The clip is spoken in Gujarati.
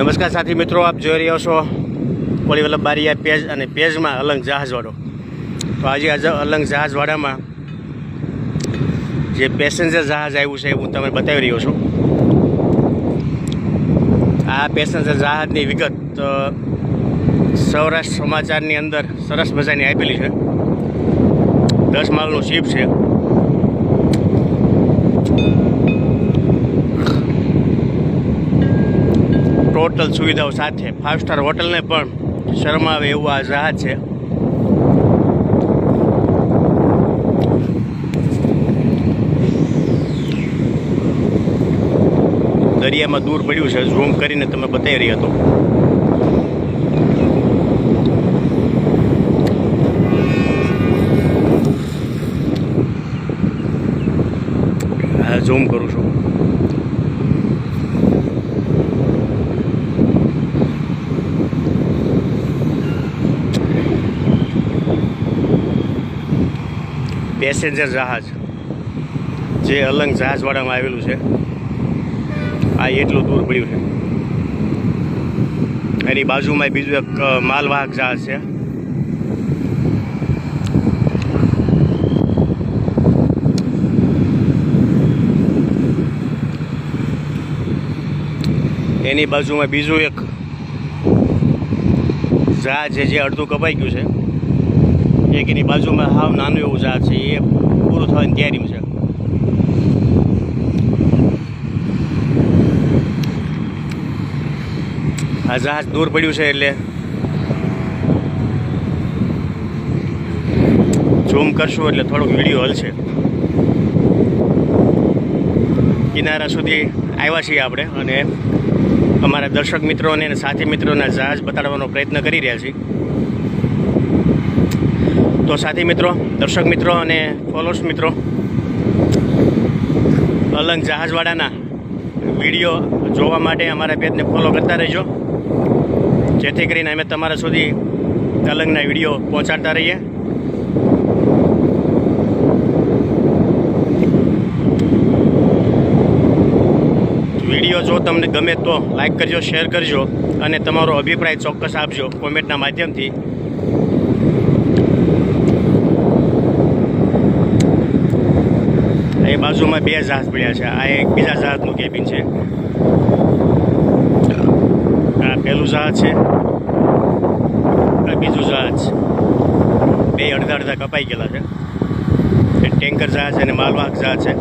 નમસ્કાર સાથી મિત્રો, આપ જોઈ રહ્યા છો કોળી વલ્લભ બારીયા પેજ અને પેજમાં અલંગ જહાજવાડો તો આજે અલંગ જહાજવાડામાં જે પેસેન્જર જહાજ આવ્યું છે હું તમને બતાવી રહ્યો છું. આ પેસેન્જર જહાજની વિગત સૌરાષ્ટ્ર સમાચારની અંદર સરસ મજાની આપેલી છે. દસ માલનું શિપ છે. ટોટલ સુવિધાઓ સાથે ફાઇવ સ્ટાર હોટલને પણ શરમાવે એવું આ જહાજ છે. દરિયામાં દૂર પડ્યું છે ઝૂમ કરીને તમે બતાવી રહ્યા હતો ઝૂમ કરું છું. પેસેન્જર જહાજ, જે અલંગ જહાજવાડામાં આવેલું છે. આ એટલું દૂર પડ્યું છે. એની બાજુમાં બીજું એક માલવાહક જહાજ છે. એની બાજુમાં બીજું એક જહાજ છે, જે અડધું કપાઈ ગયું છે. એક એની બાજુમાં હાવ નાનું એવું ઝાડ છે, એ પૂરું થવાની તૈયારીમાં છે. આ જહાજ દૂર પડ્યું છે એટલે ઝૂમ કરશું એટલે થોડોક વીડિયો હલશે. કિનારા સુધી આવ્યા છીએ આપણે અને અમારા દર્શક મિત્રોને અને સાથી મિત્રોના જહાજ બતાડવાનો પ્રયત્ન કરી રહ્યા છીએ. તો સાથી મિત્રો, દર્શક મિત્રો અને ફોલોઅર્સ મિત્રો, અલંગ જહાજવાડાના વીડિયો જોવા માટે અમારા પેજને ફોલો કરતા રહેજો. જેથી કરીને અમે તમારા સુધી અલંગના વીડિયો પહોંચાડતા રહીએ. વીડિયો જો તમને ગમે તો લાઈક કરજો શેર કરજો અને તમારો અભિપ્રાય ચોક્કસ આપજો કોમેન્ટના માધ્યમથી એ બાજુમાં બે જહાજ પડ્યા છે. આ એક બીજા જહાજનું કેબિન છે. આ પહેલું જહાજ છે. બીજું જહાજ બે અડધા અડધા કપાઈ ગયેલા છે. ટેન્કર જહાજ છે અને માલવાહક જહાજ છે.